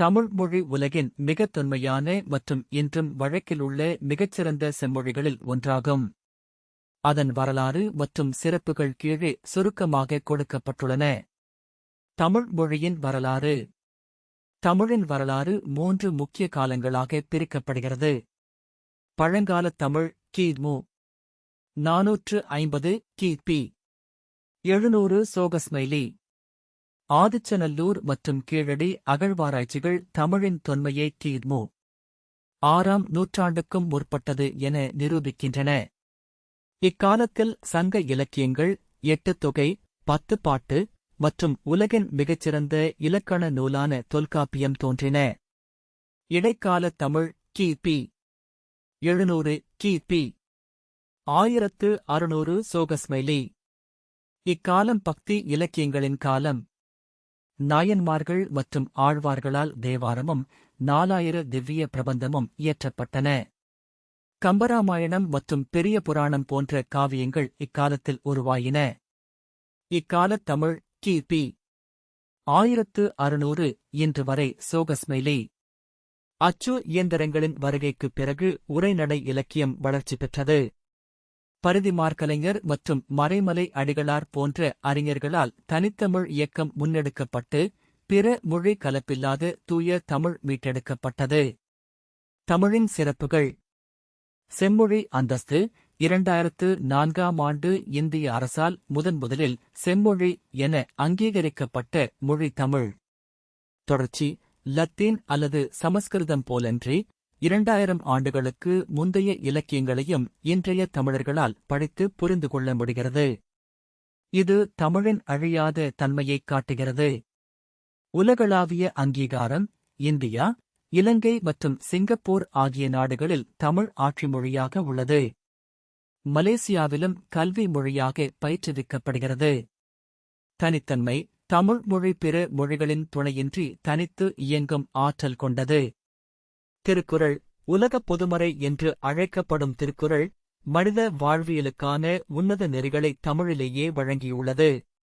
தமிழ் மொழி உலகின் மிகத் தொன்மையான மற்றும் இன்றும் வழக்கில் உள்ள மிகச்சிறந்த செம்மொழிகளில் ஒன்றாகும். அதன் வரலாறு மற்றும் சிறப்புகள் கீழே சுருக்கமாக கொடுக்கப்பட்டுள்ளன. தமிழ் மொழியின் வரலாறு. தமிழின் வரலாறு மூன்று முக்கிய காலங்களாக பிரிக்கப்படுகிறது. பழங்காலத் தமிழ் கிமு நாநூற்று ஐம்பது கிபி எழுநூறு சோகஸ்மைலி. ஆதிச்சநல்லூர் மற்றும் கீழடி அகழ்வாராய்ச்சிகள் தமிழின் தொன்மையை கிமு ஆறாம் நூற்றாண்டுக்கும் முற்பட்டது என நிரூபிக்கின்றன. இக்காலத்தில் சங்க இலக்கியங்கள் எட்டு தொகை பத்து பாட்டு மற்றும் உலகின் மிகச்சிறந்த இலக்கண நூலான தொல்காப்பியம் தோன்றின. இடைக்கால தமிழ் கிபி எழுநூறு கிபி ஆயிரத்து அறுநூறு சோகஸ்மைலி. இக்காலம் பக்தி இலக்கியங்களின் காலம். நாயன்மார்கள் மற்றும் ஆழ்வார்களால் தேவாரமும் நாலாயிர திவ்ய பிரபந்தமும் இயற்றப்பட்டன. கம்பராமாயணம் மற்றும் பெரிய புராணம் போன்ற காவியங்கள் இக்காலத்தில் உருவாயின. இக்காலத் தமிழ் கிபி ஆயிரத்து அறுநூறு இன்று வரை சோகஸ்மைலி அச்சு இயந்திரங்களின் வருகைக்குப் பிறகு உரைநடை இலக்கியம் வளர்ச்சி பெற்றது. பரிதிமார்கலைஞர் மற்றும் மறைமலை அடிகளார் போன்ற அறிஞர்களால் தனித்தமிழ் இயக்கம் முன்னெடுக்கப்பட்டு பிற மொழி கலப்பில்லாத தூய தமிழ் மீட்டெடுக்கப்பட்டது. தமிழின் சிறப்புகள். செம்மொழி அந்தஸ்து இரண்டாயிரத்து நான்காம் ஆண்டு இந்திய அரசால் முதன்முதலில் செம்மொழி என அங்கீகரிக்கப்பட்ட மொழி தமிழ். தொடர்ச்சி லத்தீன் அல்லது சமஸ்கிருதம் போலன்றி இரண்டாயிரம் ஆண்டுகளுக்கு முந்தைய இலக்கியங்களையும் இன்றைய தமிழர்களால் படித்து புரிந்து கொள்ள முடிகிறது. இது தமிழின் அழியாத தன்மையைக் காட்டுகிறது. உலகளாவிய அங்கீகாரம் இந்தியா இலங்கை மற்றும் சிங்கப்பூர் ஆகிய நாடுகளில் தமிழ் ஆட்சி மொழியாக உள்ளது. மலேசியாவிலும் கல்வி மொழியாக பயிற்றுவிக்கப்படுகிறது. தனித்தன்மை தமிழ் மொழி பிற மொழிகளின் துணையின்றி தனித்து இயங்கும் ஆற்றல் கொண்டது. திருக்குறள் உலகப் பொதுமறை என்று அழைக்கப்படும் திருக்குறள் மனித வாழ்வியலுக்கான உன்னத நெறிகளை தமிழிலேயே வழங்கியுள்ளது.